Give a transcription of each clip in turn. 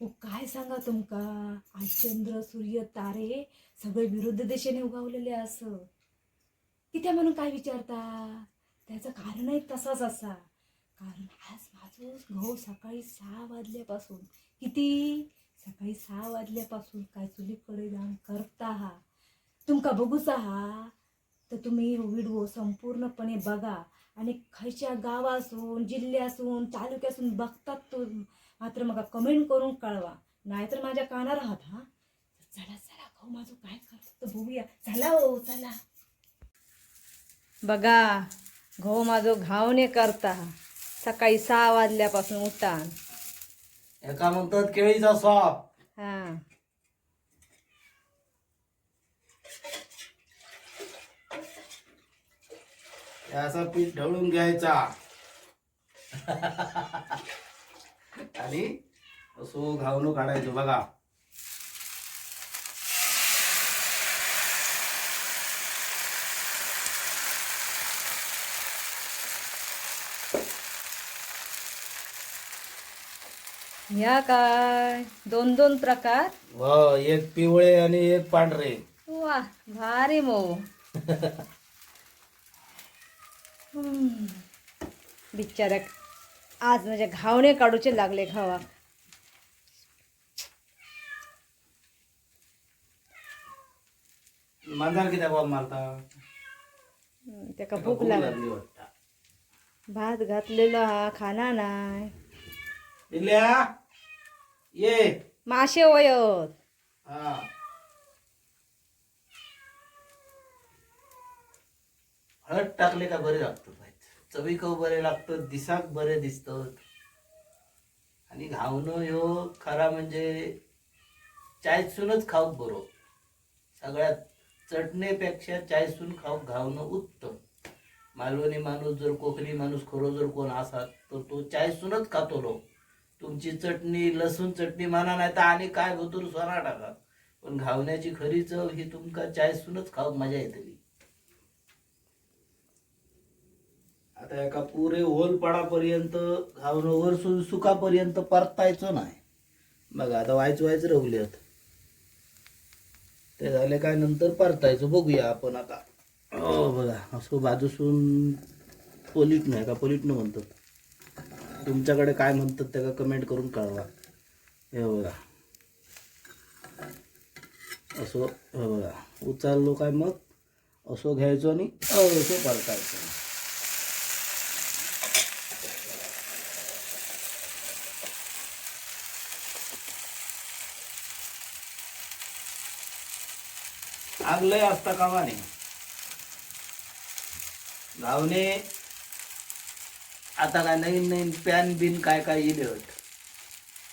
ओ काय सांगा तुमका? आज चंद्र सूर्य तारे सगळे विरुद्ध दिशेने उगावलेले असं. कित्या म्हणून काय विचारता? त्याचं कारणही तसाच असा. कारण आज माझं गहू सकाळी सहा वाजल्यापासून. किती? सकाळी सहा वाजल्यापासून काय चुलीकडे जाऊन करता हा. तुमका बघूच हा. तर तुम्ही हो व्हिडिओ संपूर्णपणे बघा. आणि खयच्या गावासून जिल्ह्यासून तालुक्यासून बघतात तो मात्र मग कमेंट करून कळवा. नाहीतर माझ्या कानार आहात हा? चला चला गहू माझं काय करतो? बघूया. चला हो चला. बघा गहू माझं घावणे करता. सकाळी सहा वाजल्यापासून उठान एका म्हणतात केळीचा स्वाप हा. याचा पीठ ढवळून घ्यायचा. आणि असो घावणं काढायचं बघा. ह्या काय? दोन दोन प्रकार? व एक पिवळे आणि एक पांढरे. वा भारी मो हम्म. आज म्हणजे घावणे काढूचे लागले घावा. मांजर किती बॉब मारता? त्याका भूक लागली. वाटतं. भात घातलेला हा खाना नाय दिल्या ये. मासे वयत. हा. हळद टाकले का बरे लागतं? चवीक बरे लागतं दिसाक बरे दिसतात आणि घावणं ह्यो खरा म्हणजे चायसूनच खाऊक बरो. सगळ्यात चटणेपेक्षा चायसून खाऊक घावणं उत्तम. मालवणी माणूस जर कोकणी माणूस खरो जर कोण असात तर तो चायसूनच खातो लो. तुमची चटणी लसूण चटणी म्हणा नाही तर आणि काय भुतूर सोना टाका. पण घावण्याची खरी चव ही तुमका चायसूनच खाऊक मजा येतली. आता एका पुरे होलपडापर्यंत घावणं वरसून सुखापर्यंत परतायचो नाही. बघा आता व्हायच व्हायच रवल्यात ते झाले काय नंतर परतायचं बघूया आपण आता. हो. बघा असं बाजूसून पोलिट नाही का पोलिटनं म्हणतात. तुमच्याकडे काय म्हणतात त्याला कमेंट करून कळवा. हे बघा. असं हे बघा. उचललो काय मग? असं घ्यायचो आणि असं परतायचं. आग लय असता कामा नाही घावणे आता काय नवीन नवीन पॅन बिन काय काय इले होत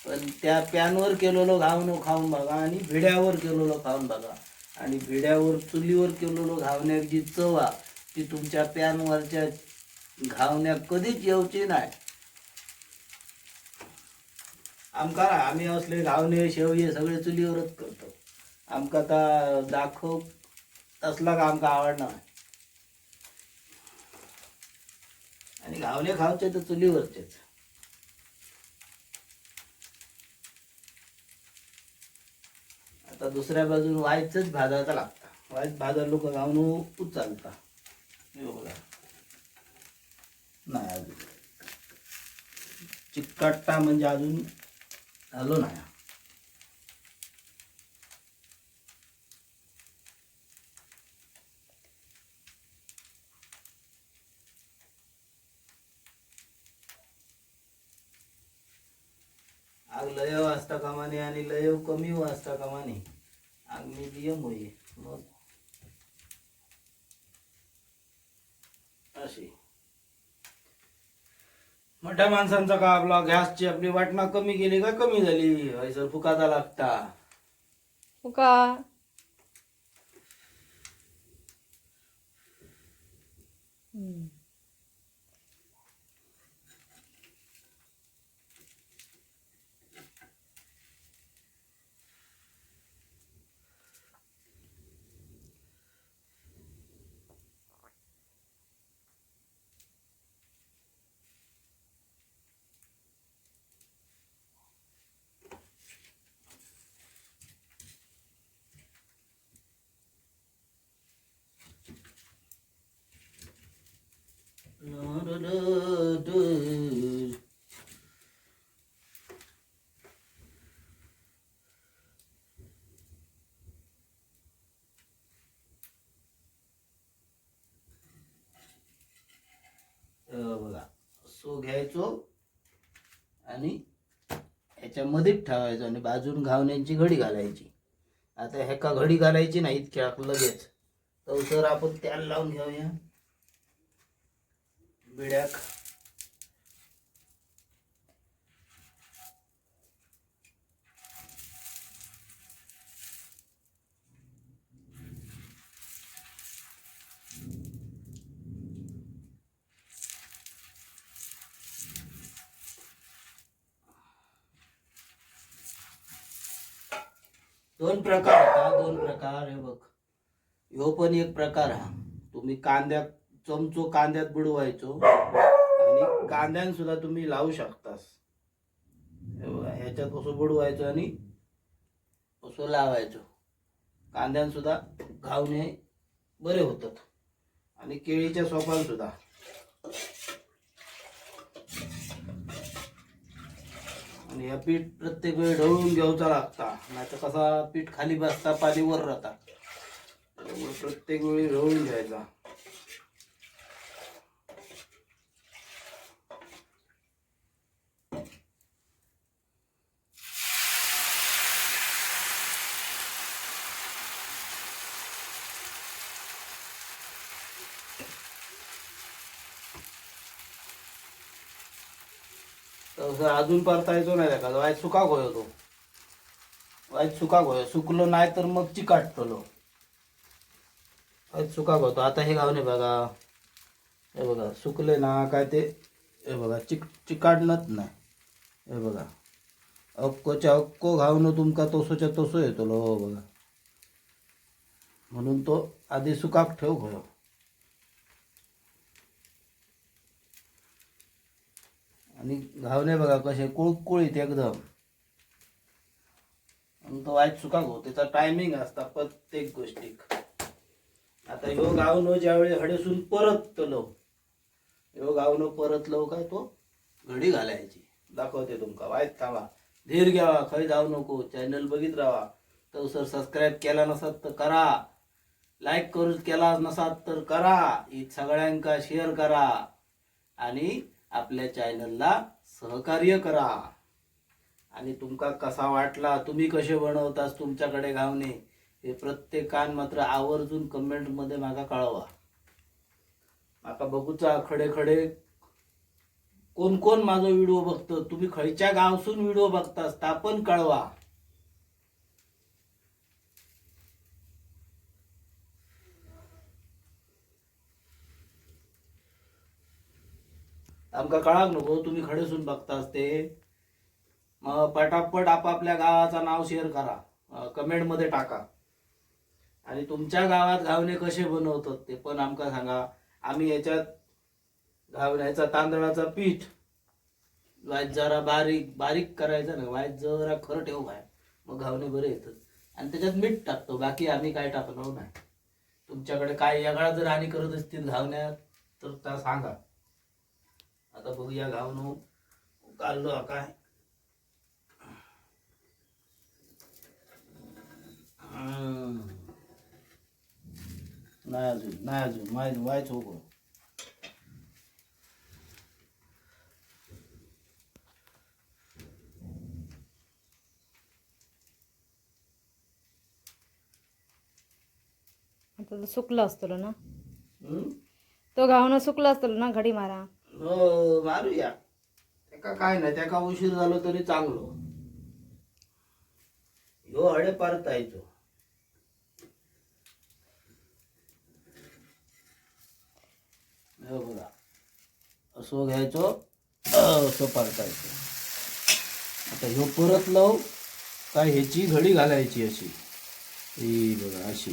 पण त्या पॅनवर केलेलो घावणं खाऊन बघा आणि भिड्यावर केलेलो खाऊन बघा. आणि भिड्यावर चुलीवर केलेलो घावण्यात जी चव आहे ती तुमच्या पॅनवरच्या घावण्या कधीच येऊची नाही. आमकां आम्ही असले घावणे शेवये सगळे चुलीवरच करतो. आमका आता दाखव तसला का आमका आवडणार आणि घावणे खावचे तर चुलीवरचेच. आता दुसऱ्या बाजून वायच भाजायचा लागता. वायच भाजा लोक गावून उचलता हे बघा. नाही अजून. चिकट्टा म्हणजे अजून झालो नाही. आग लय वाजता कामाने आणि लय कमी वाजता कामाने. आग मिडियम होई मग? अशी. मोठ्या माणसांचा का आपला गॅसची आपली वाटणा कमी गेली का कमी झाली? व्हायचं फुकाचा लागता. फुका. का हम्म. तो घ्यायचो आणि ह्याच्यामध्येच ठेवायचो आणि बाजून घावण्यांची घडी घालायची. आता ह्याका घडी घालायची नाही इतक्या लगेच. तर सर आपण त्याला लावून घेऊया. बिड्याक. दोन प्रकार होता दोन प्रकार हे बघ. ह्यो पण एक प्रकार हा. तुम्ही कांद्यात चमचो कांद्यात बुडवायचो आणि कांद्यान सुद्धा तुम्ही लावू शकतास. ह्याच्यात असं बुडवायचो आणि असं लावायचो. कांद्यान सुद्धा घावणे बरे होतात. आणि केळीच्या सोपान सुद्धा. आणि या पीठ प्रत्येक वेळी ढवळून घ्यावचा लागता. नाही तर कसा पीठ खाली बसता पाणी वर राहता. त्यामुळे प्रत्येक वेळी ढवळून घ्यायचा तसं अजून परतायचो नाही त्याका वायच सुका गोयो तो. वायच सुका गोयो सुकलो नाही तर मग चिकाटतलो वायच सुका गोतो आता हे घावणे बघा. हे बघा. सुकले ना काय ते? हे बघा. चिक चिकाटणत नाही. हे बघा. अक्कोच्या अक्को घावन तुमका तसोच्या तसो येतलो. हो बघा. म्हणून तो आधी सुकाक ठेव गोयो आणि घावणे बघा कसे कुळकुळीत एकदम. आणि तो वाईट चुका गो त्याचा टायमिंग असता प्रत्येक गोष्टीक आता ह्यो गावनो ज्यावेळी हडेसून परतलो ह्यो गावनो परतलो काय तो? घडी घालायची. दाखवते तुमका वाईट थांबा. धीर घ्यावा खंय जाऊ नको चॅनल बघित राहा. तर सर सबस्क्राईब केला नसत तर करा. लाईक करू केला नसात तर करा. ही सगळ्यांका शेअर करा. आणि आपल्या चॅनलला सहकार्य करा. आणि तुमका कसा वाटला तुम्ही कसे बनवतास तुमच्याकडे घावणे हे प्रत्येकान मात्र आवर्जून कमेंटमध्ये माका कळवा. माका बघूचा खडे खडे कोण कोण माझा व्हिडिओ बघतो तुम्ही खयच्या गावसून व्हिडिओ बघतास ता पण कळवा. आमका कळाक नको तुम्ही खडेसून बघतास ते. मग पटापट आपापल्या गावाचं नाव शेअर करा. कमेंटमध्ये टाका. आणि तुमच्या गावात घावणे कसे बनवतात ते पण आमका सांगा. आम्ही याच्यात घावण्याचा तांदळाचा पीठ वाईट जरा बारीक बारीक करायचं ना वाईट जरा खरं ठेव बाय मग घावणे बरे येतात. आणि त्याच्यात मीठ टाकतो बाकी आम्ही काय टाकणार नाही. तुमच्याकडे काय वेगळा जर आणि करत असतील घावण्यात तर त्या सांगा. आता बघूया घावणू काढलो हा काय. नाही अजून नाही अजून माय व्हायच हो गं. आता तो सुकला असतो ना? तो घावणं सुकला असतो ना घडी मारा हो मारूया. त्याका काय नाही त्याका उशीर झालो तरी चांगलो. ह्यो हडे परतायचो. हे बघा असो घ्यायचो असं परतायचो. आता ह्यो परतलो काय ह्याची घडी घालायची अशी? ही बघा अशी.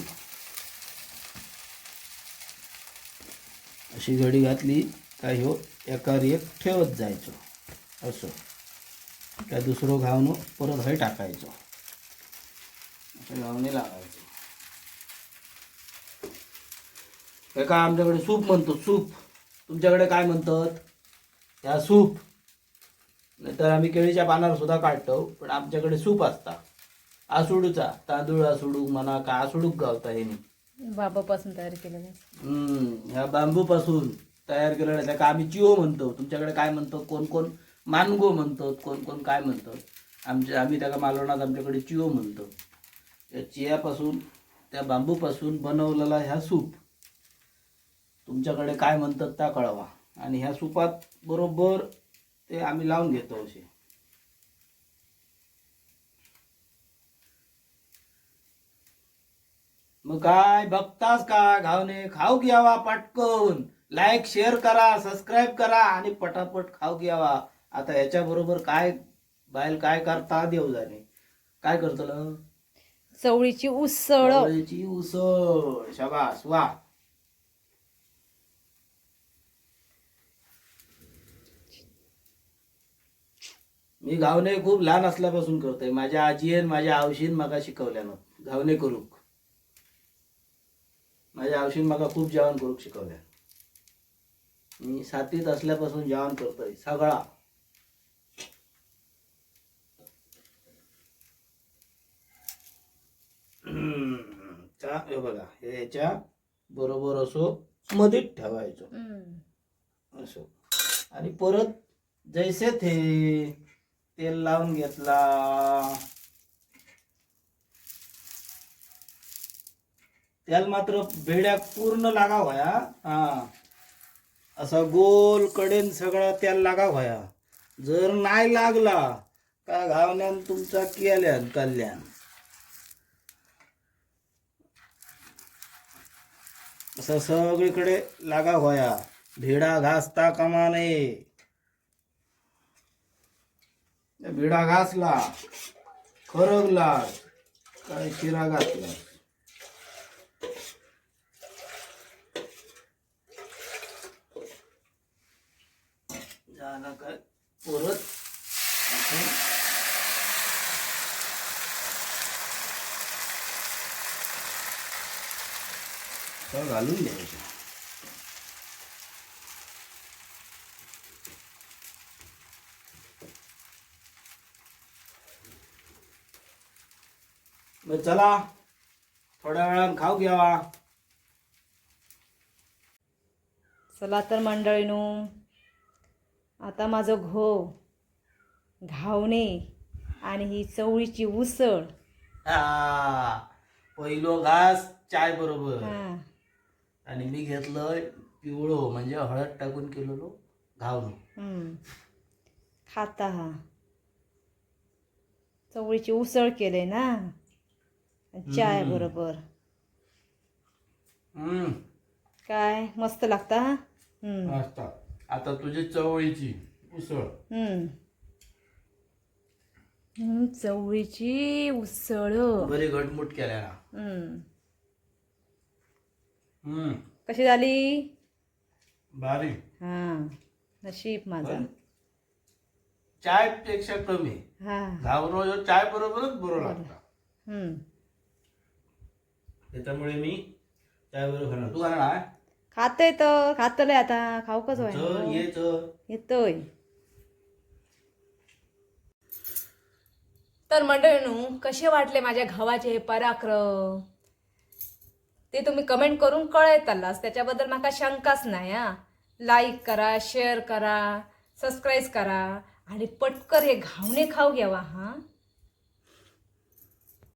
अशी घडी घातली. काय ह्यो एकार एक ठेवत जायचो. असं. काय दुसरं घावणं परत हय टाकायचो. असं घावणे लावायचो. हे काय आमच्याकडे सूप म्हणतो सूप. तुमच्याकडे काय म्हणतात? त्या सूप. नाहीतर आम्ही केळीच्या पानावर सुद्धा काढतो पण आमच्याकडे सूप असता आसुडूचा तांदूळ आसुडूक म्हणा का आसुडूक गावता हे बाबापासून तयार केलेलं हम्म ह्या बांबू पासून तयार केलेलं आहे. का आम्ही चिओ म्हणतो. तुमच्याकडे काय म्हणतो? कोण कोण? मानगो म्हणतो. कोण कोण काय म्हणतो? आमच्या आम्ही त्याला मालवणात आमच्याकडे चिओ म्हणतो. त्या चियापासून त्या बांबूपासून बनवलेला ह्या सूप. तुमच्याकडे काय म्हणतात त्या कळवा. आणि ह्या सूपात बरोबर ते आम्ही लावून घेतो असे. मग काय? बघतास का? घावने खाऊ घ्यावा पटकन? लाईक शेअर करा सबस्क्राईब करा आणि पटापट खाऊ घ्यावा. आता याच्या बरोबर काय बाहेर काय करता देव जाणे. काय करतलं? चवळीची उसळ. चवळीची उसळ. शाबास वा. मी घावणे खूप लहान असल्यापासून करतोय. माझ्या आजीन माझ्या आवशीन माका शिकवल्यानं. घावणे करूक माझ्या आवशीन माका खूप जेवण करूक शिकवल्या मी सातवीत असल्यापासून जेवण करतोय सगळा. हे बघा हे याच्या बरोबर असो मधीत ठेवायचं. असो. आणि परत जैसे थे तेल लावून घेतला. त्याला मात्र बेड्या पूर्ण लागा व्हाया हा. असा गोल कडेन सगळा त्या लागा व्हाया. जर नाही लागला का घावण्यान तुमचा केल्यान कल्याण? असं सगळीकडे लागा व्हाया. भिडा घासता कामा नये. भिडा घासला खरगला काय शिरा घातला झाला काय परत आपण सगळं घालून द्यायचं मग चला थोड्या वेळानं खाऊ घ्यावा. चला तर मंडळीनो आता माझं घो घावणे आणि ही चवळीची उसळ. हा पहिलो घास चाय बरोबर. हा. आणि मी घेतलं पिवळो म्हणजे हळद टाकून केलेलो हम्म. खाता हा. चवळीची उसळ केले ना? चाय. बरोबर. हम्म. काय? मस्त लागता हम्म. मस्त. आता तुझी चवळीची उसळ. हम्म. हम्म, चवळीची उसळ. बरी घटमुट केल्या. कशी झाली? भारी. हा नशीब माझा. चायपेक्षा कमी. हा. घावरो चाय बरोबरच बरो लागता हम्म. त्याच्यामुळे मी चाय बरोबर खाणार. तू खाणार? खातोय तर खातलंय आता. खाऊ कसं चल ये चल येतोय. तर मंडळीनू कसे वाटले माझ्या घावाचे हे पराक्रम? ते तुम्ही कमेंट करून कळयतालाच त्याच्याबद्दल माका शंकाच नाही हा. लाईक करा शेअर करा सबस्क्राईब करा आणि पटकर हे घावणे खाऊ घ्यावा हां.